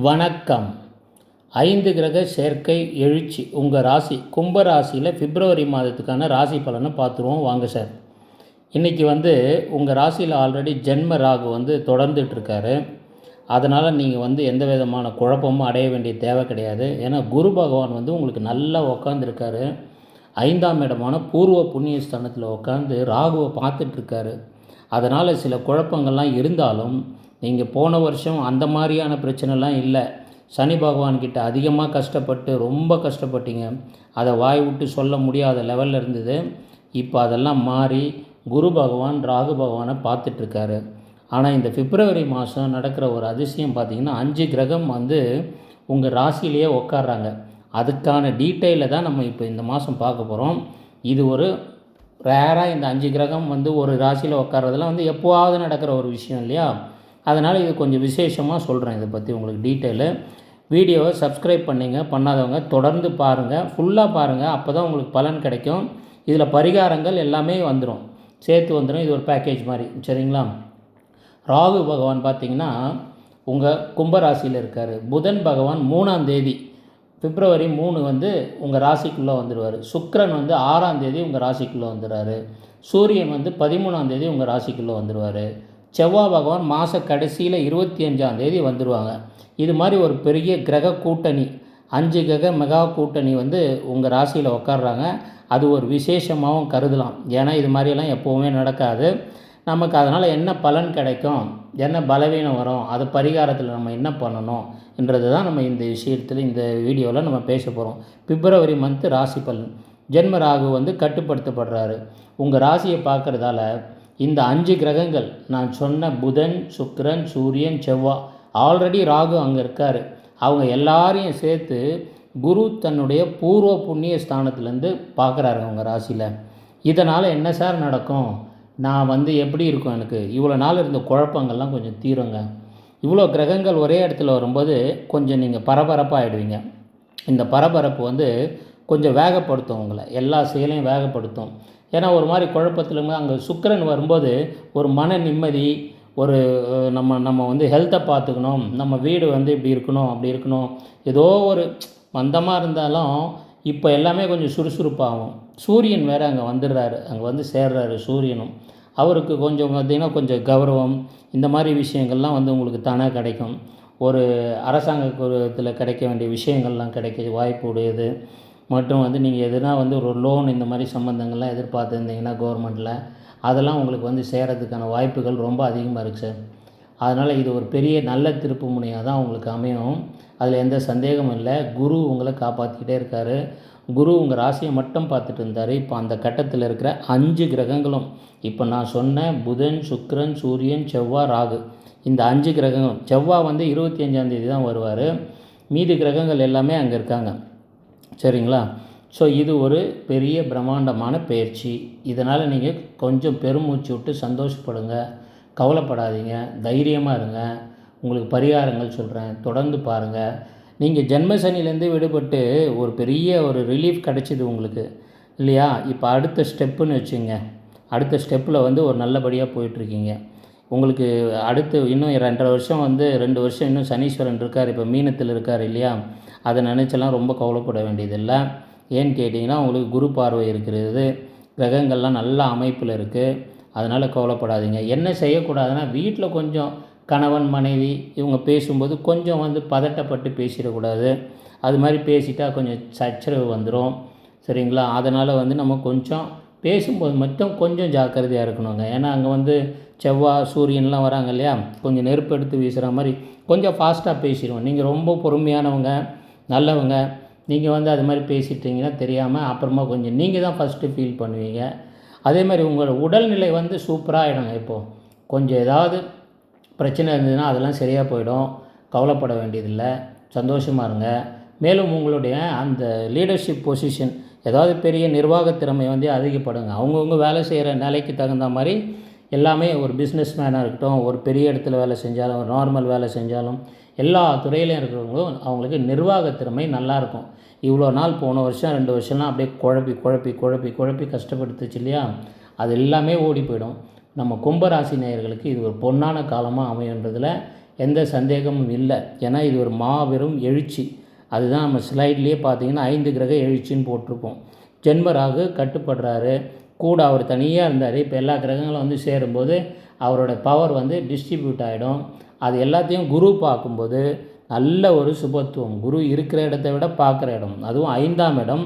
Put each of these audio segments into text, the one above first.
வணக்கம். ஐந்து கிரக சேர்க்கை எழுச்சி. உங்கள் ராசி கும்ப ராசியில் பிப்ரவரி மாதத்துக்கான ராசி பலனை பார்த்துருவோம். வாங்க சார். இன்றைக்கி வந்து உங்கள் ராசியில் ஆல்ரெடி ஜென்ம ராகு வந்து தொடர்ந்துட்டுருக்காரு. அதனால் நீங்கள் வந்து எந்த விதமான குழப்பமும் அடைய வேண்டிய தேவை கிடையாது. ஏன்னா குரு பகவான் வந்து உங்களுக்கு நல்லா உக்காந்துருக்காரு. ஐந்தாம் இடமான பூர்வ புண்ணிய ஸ்தானத்தில் உட்காந்து ராகுவை பார்த்துட்ருக்காரு அதனால் சில குழப்பங்கள்லாம் இருந்தாலும் நீங்கள் போன வருஷம் அந்த மாதிரியான பிரச்சனைலாம் இல்லை. சனி பகவான்கிட்ட அதிகமாக கஷ்டப்பட்டு ரொம்ப கஷ்டப்பட்டீங்க. அதை வாய் விட்டு சொல்ல முடியாத லெவலில் இருந்தது. இப்போ அதெல்லாம் மாறி குரு பகவான் ராகு பகவானை பார்த்துட்ருக்காரு. ஆனால் இந்த பிப்ரவரி மாதம் நடக்கிற ஒரு அதிசயம் பார்த்திங்கன்னா அஞ்சு கிரகம் வந்து உங்கள் ராசியிலேயே உட்கார்றாங்க அதுக்கான டீட்டெயிலை தான் நம்ம இப்போ இந்த மாதம் பார்க்க போகிறோம் இது ஒரு ரேராக இந்த அஞ்சு கிரகம் வந்து ஒரு ராசியில் உட்கார்றதெல்லாம் வந்து எப்போவாவது நடக்கிற ஒரு விஷயம் இல்லையா? அதனால் இது கொஞ்சம் விசேஷமாக சொல்கிறேன் இதை பற்றி உங்களுக்கு டீட்டெயிலு. வீடியோவை சப்ஸ்கிரைப் பண்ணிங்க பண்ணாதவங்க தொடர்ந்து பாருங்கள் ஃபுல்லாக பாருங்கள் அப்போ தான் உங்களுக்கு பலன் கிடைக்கும். இதில் பரிகாரங்கள் எல்லாமே வந்துடும் சேர்த்து வந்துடும் இது ஒரு பேக்கேஜ் மாதிரி. சரிங்களா? ராகு பகவான் பார்த்தீங்கன்னா உங்கள் கும்பராசியில் இருக்கார். புதன் பகவான் மூணாம் தேதி பிப்ரவரி மூணு வந்து உங்கள் ராசிக்குள்ளே வந்துடுவார் சுக்கிரன் வந்து ஆறாம் தேதி உங்கள் ராசிக்குள்ளே வந்துடுறாரு சூரியன் வந்து பதிமூணாம் தேதி உங்கள் ராசிக்குள்ளே வந்துடுவார் செவ்வாய் பகவான் மாத கடைசியில் இருபத்தி அஞ்சாம் தேதி வந்துடுவாங்க இது மாதிரி ஒரு பெரிய கிரக கூட்டணி அஞ்சு கிரக மெகா கூட்டணி வந்து உங்கள் ராசியில் உட்காடுறாங்க அது ஒரு விசேஷமாகவும் கருதலாம். ஏன்னா இது மாதிரியெல்லாம் எப்போவுமே நடக்காது. நமக்கு அதனால் என்ன பலன் கிடைக்கும்? என்ன பலவீனம் வரும்? அது பரிகாரத்தில் நம்ம என்ன பண்ணணும்? என்றது தான் நம்ம இந்த விஷயத்தில் இந்த வீடியோவில் நம்ம பேச போகிறோம் பிப்ரவரி மந்த்து ராசி பலன். ஜென்ம ராகு வந்து கட்டுப்படுத்தப்படுறாரு. உங்கள் ராசியை பார்க்குறதால இந்த அஞ்சு கிரகங்கள் நான் சொன்ன புதன் சுக்ரன் சூரியன் செவ்வாய் ஆல்ரெடி ராகு அங்கே இருக்கார். அவங்க எல்லாரையும் சேர்த்து குரு தன்னுடைய பூர்வ புண்ணிய ஸ்தானத்துலேருந்து பார்க்குறாரு அவங்க ராசியில். இதனால் என்ன சார் நடக்கும்? நான் வந்து எப்படி இருக்கும் எனக்கு? இவ்வளோ நாள் இருந்த குழப்பங்கள்லாம் கொஞ்சம் தீருங்க. இவ்வளோ கிரகங்கள் ஒரே இடத்துல வரும்போது கொஞ்சம் நீங்கள் பரபரப்பாகிடுவீங்க இந்த பரபரப்பு வந்து கொஞ்சம் வேகப்படுத்தும் உங்களை. எல்லா செயலையும் வேகப்படுத்தும். ஏன்னா ஒரு மாதிரி குழப்பத்தில் அங்கே சுக்கிரன் வரும்போது ஒரு மன நிம்மதி ஒரு நம்ம நம்ம வந்து ஹெல்த்தை பார்த்துக்கணும் நம்ம வீடு வந்து இப்படி இருக்கணும் அப்படி இருக்கணும். ஏதோ ஒரு மந்தமாக இருந்தாலும் இப்போ எல்லாமே கொஞ்சம் சுறுசுறுப்பாகும். சூரியன் வேறு அங்கே வந்துடுறாரு. அங்கே வந்து சேர்றாரு சூரியனும். அவருக்கு கொஞ்சம் பார்த்திங்கன்னா கொஞ்சம் கௌரவம். இந்த மாதிரி விஷயங்கள்லாம் வந்து உங்களுக்கு தானாக கிடைக்கும். ஒரு அரசாங்க அரசாங்கத்தில் கிடைக்க வேண்டிய விஷயங்கள்லாம் கிடைக்க வாய்ப்பு உடையது. மற்றும் வந்து நீங்கள் எதுனா வந்து ஒரு லோன் இந்த மாதிரி சம்மந்தங்கள்லாம் எதிர்பார்த்துருந்தீங்கன்னா கவர்மெண்ட்டில் அதெல்லாம் உங்களுக்கு வந்து சேரத்துக்கான வாய்ப்புகள் ரொம்ப அதிகமாக இருக்குது சார் அதனால் இது ஒரு பெரிய நல்ல திருப்பு முனையாக தான் உங்களுக்கு அமையும். அதில் எந்த சந்தேகமும் இல்லை. குரு உங்களை காப்பாற்றிக்கிட்டே இருக்கார். குரு உங்கள் ராசியை மட்டும் பார்த்துட்டு இருந்தார். இப்போ அந்த கட்டத்தில் இருக்கிற அஞ்சு கிரகங்களும் இப்போ நான் சொன்ன புதன் சுக்கரன் சூரியன் செவ்வாய் ராகு இந்த அஞ்சு கிரகங்களும் செவ்வாய் வந்து இருபத்தி அஞ்சாந்தேதி தான் வருவார். மீதி கிரகங்கள் எல்லாமே அங்கே இருக்காங்க. சரிங்களா? ஸோ இது ஒரு பெரிய பிரம்மாண்டமான பயிற்சி. இதனால் நீங்கள் கொஞ்சம் பெருமூச்சு விட்டு சந்தோஷப்படுங்க. கவலைப்படாதீங்க. தைரியமாக இருங்க. உங்களுக்கு பரிகாரங்கள் சொல்கிறேன் தொடர்ந்து பாருங்கள் நீங்கள் ஜென்மசனிலேருந்து விடுபட்டு ஒரு பெரிய ஒரு ரிலீஃப் கிடச்சிது உங்களுக்கு. இல்லையா? இப்போ அடுத்த ஸ்டெப்புன்னு வச்சுங்க. அடுத்த ஸ்டெப்பில் வந்து ஒரு நல்லபடியாக போயிட்டுருக்கீங்க உங்களுக்கு அடுத்து இன்னும் ரெண்டரை வருஷம் வந்து ரெண்டு வருஷம் இன்னும் சனீஸ்வரன் இருக்கார் இப்போ மீனத்தில் இருக்கார் இல்லையா? அதை நினச்செல்லாம் ரொம்ப கவலைப்பட வேண்டியதில்லை. ஏன்னு கேட்டிங்கன்னா உங்களுக்கு குரு பார்வை இருக்கிறது கிரகங்கள்லாம் நல்ல அமைப்பில் இருக்குது அதனால் கவலைப்படாதீங்க. என்ன செய்யக்கூடாதுன்னா வீட்டில் கொஞ்சம் கணவன் மனைவி இவங்க பேசும்போது கொஞ்சம் வந்து பதட்டப்பட்டு பேசிடக்கூடாது. அது மாதிரி பேசிட்டா கொஞ்சம் சச்சரவு வந்துடும் சரிங்களா? அதனால் வந்து நம்ம கொஞ்சம் பேசும்போது மட்டும் கொஞ்சம் ஜாக்கிரதையாக இருக்கணுங்க. ஏன்னா அங்கே வந்து செவ்வாய் சூரியன்லாம் வராங்க இல்லையா? கொஞ்சம் நெருப்பு எடுத்து வீசுகிற மாதிரி கொஞ்சம் ஃபாஸ்ட்டாக பேசிடுவோம். நீங்கள் ரொம்ப பொறுமையானவங்க நல்லவங்க நீங்கள் வந்து அது மாதிரி பேசிட்டீங்கன்னா தெரியாமல் அப்புறமா கொஞ்சம் நீங்கள் தான் ஃபஸ்ட்டு ஃபீல் பண்ணுவீங்க. அதே மாதிரி உங்களோட உடல்நிலை வந்து சூப்பராக ஆகிடுங்க இப்போது கொஞ்சம் ஏதாவது பிரச்சனை இருந்ததுன்னா அதெல்லாம் சரியாக போயிடும். கவலைப்பட வேண்டியதில்லை. சந்தோஷமாக இருங்க. மேலும் உங்களுடைய அந்த லீடர்ஷிப் பொசிஷன் ஏதாவது பெரிய நிர்வாக திறமை வந்து அதிகப்படுங்க. அவங்கவுங்க வேலை செய்கிற நிலைக்கு தகுந்த மாதிரி எல்லாமே ஒரு பிஸ்னஸ் மேனாக இருக்கட்டும் ஒரு பெரிய இடத்துல வேலை செஞ்சாலும் ஒரு நார்மல் வேலை செஞ்சாலும் எல்லா துறையிலையும் இருக்கிறவங்களும் அவங்களுக்கு நிர்வாக திறமை நல்லாயிருக்கும் இவ்வளோ நாள் போன வருஷம் ரெண்டு வருஷம்லாம் அப்படியே குழப்பி குழப்பி குழப்பி குழப்பி கஷ்டப்படுத்துச்சு இல்லையா? அது எல்லாமே ஓடி போயிடும். நம்ம கும்பராசி நேயர்களுக்கு இது ஒரு பொன்னான காலமாக அமையுன்றதில் எந்த சந்தேகமும் இல்லை. ஏன்னா இது ஒரு மாபெரும் எழுச்சி. அதுதான் நம்ம ஸ்லைட்லேயே பார்த்தீங்கன்னா ஐந்து கிரக எழுச்சின்னு போட்டிருப்போம் ஜென்மராகு கட்டுப்படுறாரு. கூட அவர் தனியாக இருந்தார். இப்போ எல்லா கிரகங்களும் வந்து சேரும்போது அவரோட பவர் வந்து டிஸ்ட்ரிபியூட் ஆகிடும் அது எல்லாத்தையும் குரு பார்க்கும்போது நல்ல ஒரு சுபத்துவம். குரு இருக்கிற இடத்த விட பார்க்குற இடம். அதுவும் ஐந்தாம் இடம்.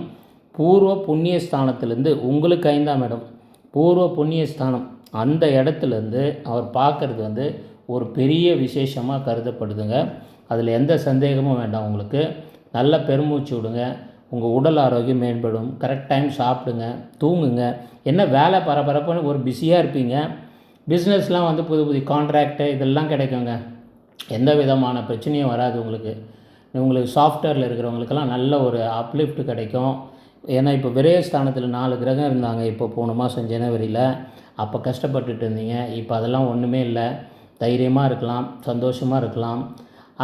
பூர்வ புண்ணியஸ்தானத்துலேருந்து உங்களுக்கு ஐந்தாம் இடம். பூர்வ புண்ணிய ஸ்தானம் அந்த இடத்துலேருந்து அவர் பார்க்குறது வந்து ஒரு பெரிய விசேஷமாக கருதப்படுதுங்க. அதில் எந்த சந்தேகமும் வேண்டாம் உங்களுக்கு. நல்ல பெருமூச்சு விடுங்க. உங்கள் உடல் ஆரோக்கியம் மேம்படும். கரெக்ட் டைம் சாப்பிடுங்க. தூங்குங்க. என்ன வேலை பரபரப்புன்னு ஒரு பிஸியாக இருப்பீங்க. பிஸ்னஸ்லாம் வந்து புது புது கான்ட்ராக்டு இதெல்லாம் கிடைக்குங்க. எந்த விதமான பிரச்சனையும் வராது உங்களுக்கு. உங்களுக்கு சாஃப்ட்வேரில் இருக்கிறவங்களுக்கெல்லாம் நல்ல ஒரு அப்லிஃப்ட் கிடைக்கும். ஏன்னா இப்போ விரயஸ்தானத்தில் நாலு கிரகம் இருந்தாங்க. இப்போ போன மாதம் ஜனவரியில். அப்போ கஷ்டப்பட்டுட்டு இருந்தீங்க. இப்போ அதெல்லாம் ஒன்றுமே இல்லை. தைரியமாக இருக்கலாம். சந்தோஷமாக இருக்கலாம்.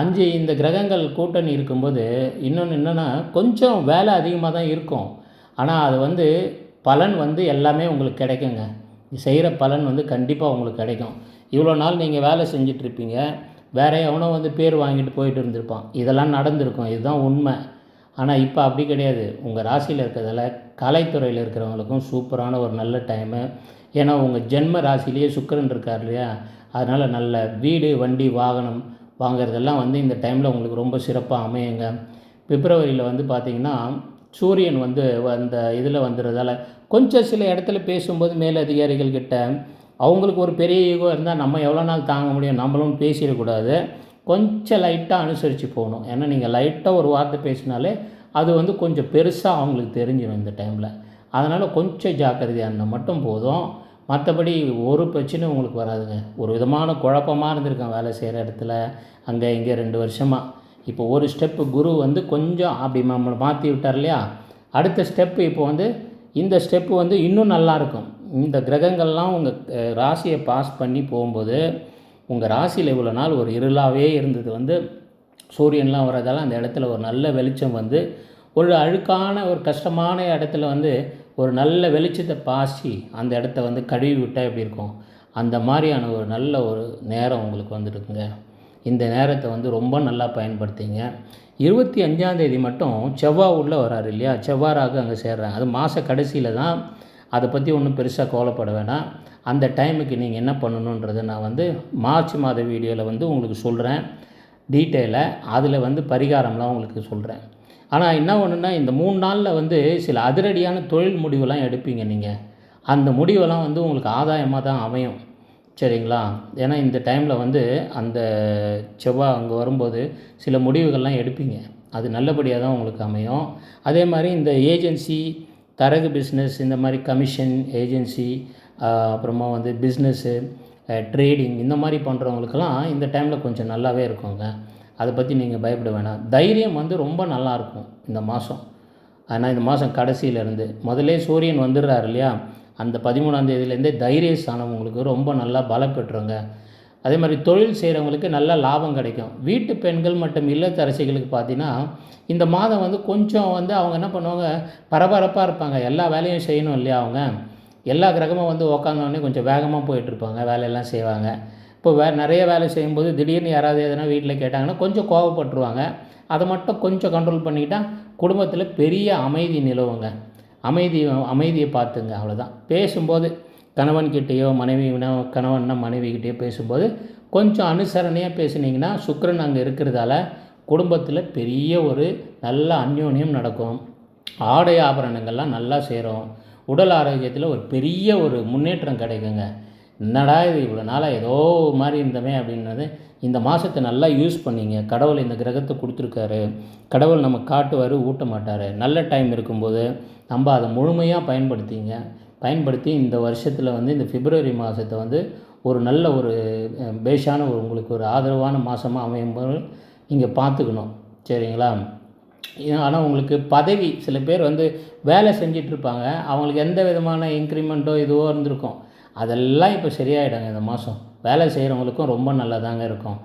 அஞ்சு இந்த கிரகங்கள் கூட்டணி இருக்கும்போது இன்னொன்று என்னென்னா கொஞ்சம் வேலை அதிகமாக தான் இருக்கும். ஆனால் அது வந்து பலன் வந்து எல்லாமே உங்களுக்கு கிடைக்குங்க. செய்கிற பலன் வந்து கண்டிப்பாக உங்களுக்கு கிடைக்கும். இவ்வளோ நாள் நீங்கள் வேலை செஞ்சிட்ருப்பீங்க. வேற எவனோ வந்து பேர் வாங்கிட்டு போயிட்டு இருந்திருப்பான். இதெல்லாம் நடந்திருக்கும். இதுதான் உண்மை. ஆனால் இப்போ அப்படி கிடையாது. உங்கள் ராசியில் இருக்கிறதால கலைத்துறையில் இருக்கிறவங்களுக்கும் சூப்பரான ஒரு நல்ல டைமு ஏன்னா உங்கள் ஜென்ம ராசிலேயே சுக்கிரன் இருக்கார் இல்லையா? அதனால் நல்ல வீடு வண்டி வாகனம் வாங்குறதெல்லாம் வந்து இந்த டைமில் உங்களுக்கு ரொம்ப சிறப்பாக அமையுங்க. பிப்ரவரியில் வந்து பார்த்திங்கன்னா சூரியன் வந்து அந்த இதில் வந்துடுறதால கொஞ்சம் சில இடத்துல பேசும்போது மேலதிகாரிகள் கிட்ட அவங்களுக்கு ஒரு பெரிய ஈகோ இருந்தால் நம்ம எவ்வளோ நாள் தாங்க முடியும்? நம்மளும் பேசிடக்கூடாது. கொஞ்சம் லைட்டாக அனுசரித்து போகணும். ஏன்னா நீங்கள் லைட்டாக ஒரு வார்த்தை பேசினாலே அது வந்து கொஞ்சம் பெருசாக அவங்களுக்கு தெரிஞ்சிடும் இந்த டைமில் அதனால் கொஞ்சம் ஜாக்கிரதையாக இருந்தால் மட்டும் போதும். மற்றபடி ஒரு பிரச்சனையும் உங்களுக்கு வராதுங்க. ஒரு விதமான குழப்பமாக இருந்திருக்கேன் வேலை செய்கிற இடத்துல. அங்கே இங்கே ரெண்டு வருஷமாக இப்போ ஒரு ஸ்டெப்பு குரு வந்து கொஞ்சம் அப்படி நம்மளை மாற்றி விட்டார் இல்லையா? அடுத்த ஸ்டெப்பு இப்போ வந்து இந்த ஸ்டெப்பு வந்து இன்னும் நல்லாயிருக்கும் இந்த கிரகங்கள்லாம் உங்கள் ராசியை பாஸ் பண்ணி போகும்போது உங்கள் ராசியில் இவ்வளோ நாள் ஒரு இருளாகவே இருந்தது வந்து சூரியன்லாம் வர்றதால அந்த இடத்துல ஒரு நல்ல வெளிச்சம் வந்து ஒரு அழுக்கான ஒரு கஷ்டமான இடத்துல வந்து ஒரு நல்ல வெளிச்சத்தை பாசி அந்த இடத்த வந்து கழுவி விட்டால் எப்படி இருக்கும்? அந்த மாதிரியான ஒரு நல்ல ஒரு நேரம் உங்களுக்கு வந்துருக்குங்க. இந்த நேரத்தை வந்து ரொம்ப நல்லா பயன்படுத்திங்க. இருபத்தி அஞ்சாந்தேதி மட்டும் செவ்வாய் உள்ளே வராரு இல்லையா? செவ்வாறாக அங்கே சேர்றாங்க. அது மாத கடைசியில் தான் அதை பற்றி ஒன்றும் பெருசாக கோலப்பட வேணாம். அந்த டைமுக்கு நீங்கள் என்ன பண்ணணுன்றதை நான் வந்து மார்ச் மாத வீடியோவில் வந்து உங்களுக்கு சொல்கிறேன் டீட்டெயிலை அதில் வந்து பரிகாரம்லாம் உங்களுக்கு சொல்கிறேன் ஆனால் என்ன ஒன்றுன்னா இந்த மூணு நாளில் வந்து சில அதிரடியான தொழில் முடிவெல்லாம் எடுப்பீங்க நீங்கள் அந்த முடிவெல்லாம் வந்து உங்களுக்கு ஆதாயமாக தான் அமையும். சரிங்களா? ஏன்னா இந்த டைமில் வந்து அந்த செவ்வாய் அங்கே வரும்போது சில முடிவுகள்லாம் எடுப்பீங்க. அது நல்லபடியாக தான் உங்களுக்கு அமையும். அதே மாதிரி இந்த ஏஜென்சி தரகு பிஸ்னஸ் இந்த மாதிரி கமிஷன் ஏஜென்சி அப்புறமா வந்து பிஸ்னஸ்ஸு ட்ரேடிங் இந்த மாதிரி பண்ணுறவங்களுக்கெல்லாம் இந்த டைமில் கொஞ்சம் நல்லாவே இருக்குங்க. அதை பற்றி நீங்கள் பயப்பட வேணாம். தைரியம் வந்து ரொம்ப நல்லாயிருக்கும் இந்த மாதம் ஆனால் இந்த மாதம் கடைசியிலேருந்து முதல்ல சூரியன் வந்துடுறாரு இல்லையா? அந்த பதிமூணாம் தேதியிலேருந்தே தைரிய ஸ்தானம் உங்களுக்கு ரொம்ப நல்லா பலப்பெற்றுங்க அதே மாதிரி தொழில் செய்கிறவங்களுக்கு நல்ல லாபம் கிடைக்கும். வீட்டு பெண்கள் மற்றும் இல்லத்தரசிகளுக்கு பார்த்தீங்கன்னா இந்த மாதம் வந்து கொஞ்சம் வந்து அவங்க என்ன பண்ணுவாங்க? பரபரப்பாக இருப்பாங்க. எல்லா வேலையும் செய்யணும் இல்லையா அவங்க? எல்லா கிரகமும் வந்து உக்காந்தோடனே கொஞ்சம் வேகமாக போயிட்டுருப்பாங்க வேலையெல்லாம் செய்வாங்க. இப்போ வே நிறைய வேலை செய்யும்போது திடீர்னு யாராவது எதனா வீட்டில் கேட்டாங்கன்னா கொஞ்சம் கோவப்பட்டுருவாங்க. அதை மட்டும் கொஞ்சம் கண்ட்ரோல் பண்ணிக்கிட்டால் குடும்பத்தில் பெரிய அமைதி நிலவுங்க. அமைதி அமைதியை பார்த்துங்க அவ்வளோதான் பேசும்போது கணவன்கிட்டேயோ மனைவி கணவன்னா மனைவிக்கிட்டேயோ பேசும்போது கொஞ்சம் அனுசரணையாக பேசுனீங்கன்னா சுக்கிரன் அங்கே இருக்கிறதால குடும்பத்தில் பெரிய ஒரு நல்ல அந்யோன்யம் நடக்கும். ஆடை ஆபரணங்கள்லாம் நல்லா சேரும். உடல் ஆரோக்கியத்தில் ஒரு பெரிய ஒரு முன்னேற்றம் கிடைக்குங்க. என்னடா இது இவ்வளோ நாளாக ஏதோ மாதிரி இருந்தமே அப்படின்றது இந்த மாதத்தை நல்லா யூஸ் பண்ணிங்க. கடவுள் இந்த கிரகத்தை கொடுத்துருக்காரு. கடவுள் நம்ம காட்டுவார் ஊட்ட மாட்டார் நல்ல டைம் இருக்கும்போது நம்ம அதை முழுமையாக பயன்படுத்திங்க. பயன்படுத்தி இந்த வருஷத்தில் வந்து இந்த பிப்ரவரி மாதத்தை வந்து ஒரு நல்ல ஒரு பேஷான ஒரு உங்களுக்கு ஒரு ஆதரவான மாதமாக அமையும் போது நீங்கள் பார்த்துக்கணும். சரிங்களா? ஆனால் உங்களுக்கு பதவி சில பேர் வந்து வேலை செஞ்சிட்ருப்பாங்க அவங்களுக்கு எந்த விதமான இன்க்ரிமெண்ட்டோ இதுவோ இருந்திருக்கும். அதெல்லாம் இப்போ சரியாயிடுங்க இந்த மாதம் வேலை செய்கிறவங்களுக்கும் ரொம்ப நல்லதாங்க இருக்கும்.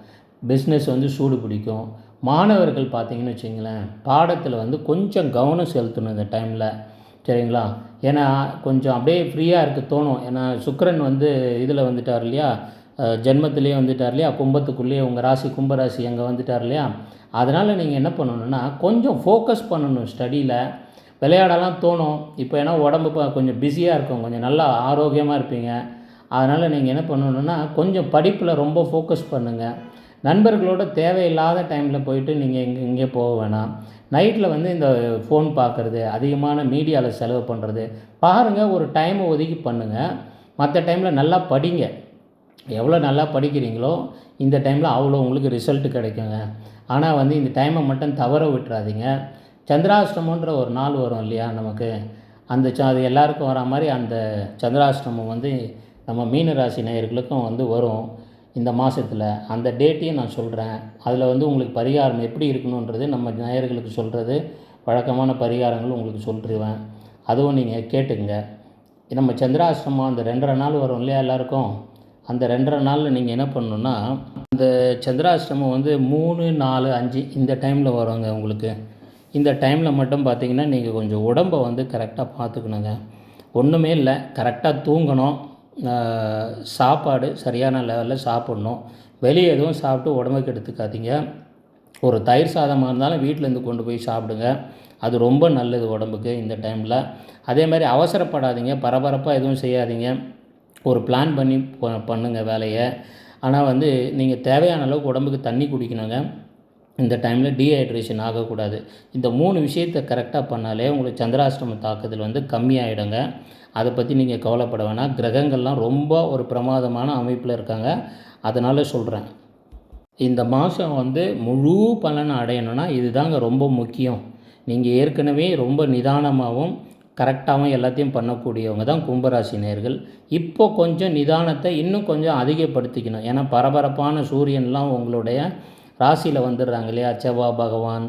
பிஸ்னஸ் வந்து சூடு பிடிக்கும். மாணவர்கள் பார்த்தீங்கன்னு வச்சிங்களேன் பாடத்தில் வந்து கொஞ்சம் கவனம் செலுத்தணும் இந்த டைமில் சரிங்களா? ஏன்னா கொஞ்சம் அப்படியே ஃப்ரீயாக இருக்க தோணும். ஏன்னா சுக்கரன் வந்து இதில் வந்துட்டார் இல்லையா? ஜென்மத்திலேயே வந்துட்டார் இல்லையா? கும்பத்துக்குள்ளேயே உங்கள் ராசி கும்பராசி அங்கே வந்துட்டார் இல்லையா? அதனால் நீங்கள் என்ன பண்ணணுன்னா கொஞ்சம் ஃபோக்கஸ் பண்ணணும் ஸ்டடியில் விளையாடலாம் தோணும். இப்போ ஏன்னா உடம்பு இப்போ கொஞ்சம் பிஸியாக இருக்கும். கொஞ்சம் நல்லா ஆரோக்கியமாக இருப்பீங்க. அதனால் நீங்கள் என்ன பண்ணணுன்னா கொஞ்சம் படிப்பில் ரொம்ப ஃபோக்கஸ் பண்ணுங்கள் நண்பர்களோட தேவையில்லாத டைமில் போயிட்டு நீங்கள் இங்கே இங்கே போக வேணாம். நைட்டில் வந்து இந்த ஃபோன் பார்க்குறது அதிகமான மீடியாவில் செலவு பண்ணுறது பாருங்கள் ஒரு டைமை ஒதுக்கி பண்ணுங்கள் மற்ற டைமில் நல்லா படிங்க. எவ்வளோ நல்லா படிக்கிறீங்களோ இந்த டைமில் அவ்வளோ உங்களுக்கு ரிசல்ட் கிடைக்குங்க. ஆனால் வந்து இந்த டைமை மட்டும் தவற விட்டுறாதீங்க. சந்திராஷ்டமன்ற ஒரு நாள் வரும் இல்லையா நமக்கு? அந்த ச அது எல்லாருக்கும் வரா மாதிரி அந்த சந்திராஷ்டமம் வந்து நம்ம மீன ராசி நேயர்களுக்கும் வந்து வரும் இந்த மாதத்தில் அந்த டேட்டையும் நான் சொல்கிறேன் அதில் வந்து உங்களுக்கு பரிகாரம் எப்படி இருக்கணுன்றது நம்ம நேயர்களுக்கு சொல்கிறது வழக்கமான பரிகாரங்கள் உங்களுக்கு சொல்லிடுவேன் அதுவும் நீங்கள் கேட்டுங்க நம்ம சந்திராஷ்டமம் அந்த ரெண்டரை நாள் வரும் இல்லையா எல்லாருக்கும்? அந்த ரெண்டரை நாளில் நீங்கள் என்ன பண்ணணுன்னா அந்த சந்திராஷ்டமம் வந்து மூணு நாலு அஞ்சு இந்த டைமில் வருங்க உங்களுக்கு. இந்த டைமில் மட்டும் பார்த்தீங்கன்னா நீங்கள் கொஞ்சம் உடம்பை வந்து கரெக்டாக பார்த்துக்கணுங்க ஒன்றுமே இல்லை கரெக்டாக தூங்கணும். சாப்பாடு சரியான லெவலில் சாப்பிட்ணும். வெளியே எதுவும் சாப்பிட்டு உடம்புக்கு எடுத்துக்காதீங்க. ஒரு தயிர் சாதமாக இருந்தாலும் வீட்டிலேருந்து கொண்டு போய் சாப்பிடுங்க. அது ரொம்ப நல்லது உடம்புக்கு இந்த டைமில் அதே மாதிரி அவசரப்படாதீங்க பரபரப்பாக எதுவும் செய்யாதீங்க. ஒரு பிளான் பண்ணி பண்ணுங்கள் வேலையை. ஆனால் வந்து நீங்கள் தேவையான அளவுக்கு உடம்புக்கு தண்ணி குடிக்கணுங்க. இந்த டைமில் டீஹைட்ரேஷன் ஆகக்கூடாது. இந்த மூணு விஷயத்தை கரெக்டாக பண்ணாலே உங்களுக்கு சந்திராஷ்டம தாக்குதல் வந்து கம்மியாயிடுங்க. அதை பற்றி நீங்கள் கவலைப்பட வேணாம். கிரகங்கள்லாம் ரொம்ப ஒரு பிரமாதமான அமைப்பில் இருக்காங்க. அதனால் சொல்கிறேன் இந்த மாதம் வந்து முழு பலனை அடையணும்னா இதுதாங்க ரொம்ப முக்கியம். நீங்கள் ஏற்கனவே ரொம்ப நிதானமாகவும் கரெக்டாகவும் எல்லாத்தையும் பண்ணக்கூடியவங்க தான் கும்பராசி நேர்கள் இப்போ கொஞ்சம் நிதானத்தை இன்னும் கொஞ்சம் அதிகப்படுத்திக்கணும். ஏன்னா பரபரப்பான சூரியன்லாம் உங்களுடைய ராசியில் வந்துடுறாங்க இல்லையா? செவ்வாய் பகவான்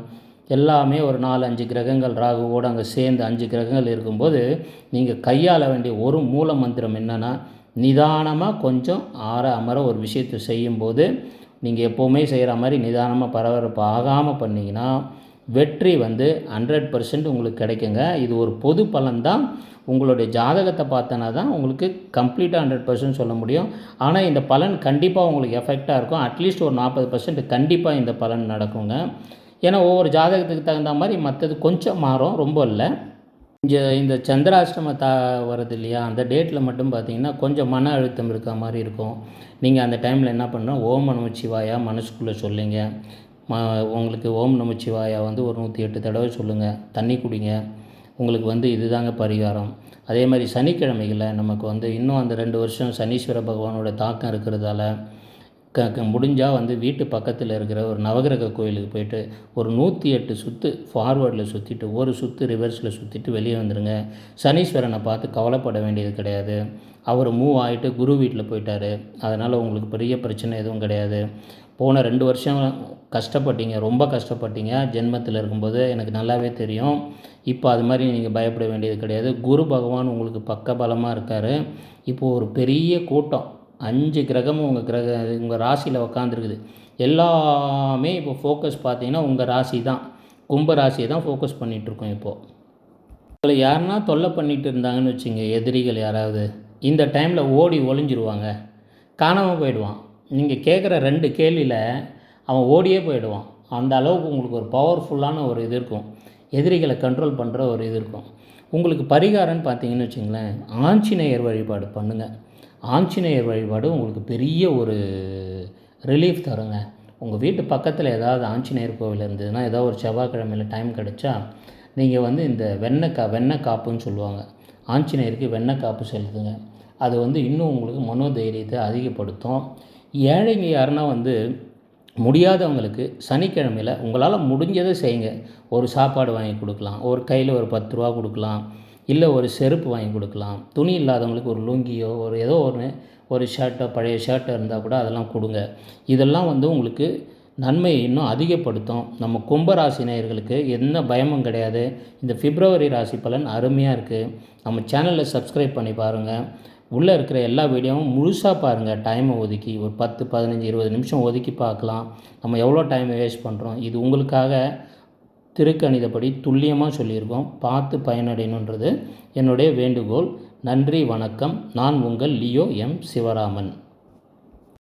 எல்லாமே ஒரு நாலு அஞ்சு கிரகங்கள் ராகுவோடு அங்கே சேர்ந்து அஞ்சு கிரகங்கள் இருக்கும்போது நீங்கள் கையாள வேண்டிய ஒரு மூல மந்திரம் என்னென்னா நிதானமாக கொஞ்சம் ஆற அமர ஒரு விஷயத்தை செய்யும்போது நீங்கள் எப்போவுமே செய்கிற மாதிரி நிதானமாக பரபரப்பு ஆகாமல் பண்ணிங்கன்னா வெற்றி வந்து ஹண்ட்ரட் பர்சன்ட் உங்களுக்கு கிடைக்குங்க. இது ஒரு பொது பலன் தான் உங்களுடைய ஜாதகத்தை பார்த்தனா தான் உங்களுக்கு கம்ப்ளீட்டாக ஹண்ட்ரட் பர்சன்ட் சொல்ல முடியும். ஆனால் இந்த பலன் கண்டிப்பாக உங்களுக்கு எஃபெக்டாக இருக்கும். அட்லீஸ்ட் ஒரு நாற்பது பர்சன்ட் கண்டிப்பாக இந்த பலன் நடக்குங்க. ஏன்னா ஒவ்வொரு ஜாதகத்துக்கு தகுந்த மாதிரி மற்றது கொஞ்சம் மாறும். ரொம்ப இல்லை. இங்கே இந்த சந்திராஷ்டம தா வருது இல்லையா? அந்த டேட்டில் மட்டும் பார்த்தீங்கன்னா கொஞ்சம் மன அழுத்தம் இருக்க மாதிரி இருக்கும். நீங்கள் அந்த டைமில் என்ன பண்ணணும்? ஓம் நமச்சிவாயா மனசுக்குள்ளே சொல்லுங்கள் ம உங்களுக்கு ஓம் நமச்சிவாயா வந்து ஒரு நூற்றி எட்டு தடவை சொல்லுங்கள் தண்ணி குடிங்க. உங்களுக்கு வந்து இதுதாங்க பரிகாரம். அதே மாதிரி சனிக்கிழமைகளில் நமக்கு வந்து இன்னும் அந்த ரெண்டு வருஷம் சனீஸ்வர பகவானோட தாக்கம் இருக்கிறதால க க முடிஞ்சால் வந்து வீட்டு பக்கத்தில் இருக்கிற ஒரு நவகிரக கோயிலுக்கு போயிட்டு ஒரு நூற்றி எட்டு சுற்று ஃபார்வேர்டில் சுற்றிட்டு ஒரு சுற்று ரிவர்ஸில் சுற்றிட்டு வெளியே வந்துடுங்க சனீஸ்வரனை பார்த்து கவலைப்பட வேண்டியது கிடையாது. அவர் மூவ் ஆகிட்டு குரு வீட்டில் போயிட்டார். அதனால் உங்களுக்கு பெரிய பிரச்சனை எதுவும் கிடையாது. போன ரெண்டு வருஷம் கஷ்டப்பட்டீங்க ரொம்ப கஷ்டப்பட்டீங்க. ஜென்மத்தில் இருக்கும்போது எனக்கு நல்லாவே தெரியும். இப்போ அது மாதிரி நீங்கள் பயப்பட வேண்டியது கிடையாது. குரு பகவான் உங்களுக்கு பக்க பலமாக இருக்கார். இப்போது ஒரு பெரிய கூட்டம். அஞ்சு கிரகமும் உங்கள் கிரக உங்கள் ராசியில் உக்காந்துருக்குது. எல்லாமே இப்போ ஃபோக்கஸ் பார்த்தீங்கன்னா உங்கள் ராசி தான். கும்ப ராசியை தான் ஃபோக்கஸ் பண்ணிகிட்ருக்கோம் இப்போது உங்களை யாருன்னா தொல்லை பண்ணிகிட்டு இருந்தாங்கன்னு வச்சுங்க எதிரிகள் யாராவது. இந்த டைமில் ஓடி ஒளிஞ்சிருவாங்க. காணாமல் போயிடுவான். நீங்கள் கேட்குற ரெண்டு கேள்வியில் அவன் ஓடியே போயிடுவான். அந்த அளவுக்கு உங்களுக்கு ஒரு பவர்ஃபுல்லான ஒரு இது இருக்கும். எதிரிகளை கண்ட்ரோல் பண்ணுற ஒரு இது இருக்கும். உங்களுக்கு பரிகாரம்னு பார்த்தீங்கன்னு வச்சுங்களேன் ஆஞ்சநேயர் வழிபாடு பண்ணுங்கள் ஆஞ்சநேயர் வழிபாடு உங்களுக்கு பெரிய ஒரு ரிலீஃப் தருங்க. உங்கள் வீட்டு பக்கத்தில் ஏதாவது ஆஞ்சநேயர் கோவில் இருந்ததுன்னா ஏதாவது ஒரு செவ்வாய்க்கிழமையில் டைம் கிடைச்சா நீங்கள் வந்து இந்த வெண்ணெய் கா வெண்ணெய் காப்புன்னு சொல்லுவாங்க. ஆஞ்சநேயருக்கு வெண்ணெய் காப்பு செலுத்துங்க. அது வந்து இன்னும் உங்களுக்கு மனோதைரியத்தை அதிகப்படுத்தும். ஏழைங்க யாருன்னா வந்து முடியாதவங்களுக்கு சனிக்கிழமையில் உங்களால் முடிஞ்சதை செய்யுங்க. ஒரு சாப்பாடு வாங்கி கொடுக்கலாம். ஒரு கையில் ஒரு பத்து ரூபா கொடுக்கலாம். இல்லை ஒரு செருப்பு வாங்கி கொடுக்கலாம். துணி இல்லாதவங்களுக்கு ஒரு லுங்கியோ ஒரு ஏதோ ஒன்று ஒரு ஷர்ட்டோ பழைய ஷர்ட்டோ இருந்தால் கூட அதெல்லாம் கொடுங்க. இதெல்லாம் வந்து உங்களுக்கு நன்மையை இன்னும் அதிகப்படுத்தும். நம்ம கும்பராசி நேயர்களுக்கு எந்த பயமும் கிடையாது. இந்த பிப்ரவரி ராசி பலன் அருமையாக இருக்குது நம்ம சேனலில் சப்ஸ்கிரைப் பண்ணி பாருங்கள் உள்ளே இருக்கிற எல்லா வீடியோவும் முழுசாக பாருங்கள் டைமை ஒதுக்கி ஒரு பத்து பதினஞ்சு இருபது நிமிஷம் ஒதுக்கி பார்க்கலாம். நம்ம எவ்வளோ டைம் வேஸ்ட் பண்ணுறோம் இது உங்களுக்காக திருக்கணிதப்படி துல்லியமாக சொல்லியிருக்கோம். பார்த்து பயனடையணுன்றது என்னுடைய வேண்டுகோள். நன்றி வணக்கம். நான் உங்கள் லியோ எம். சிவராமன்.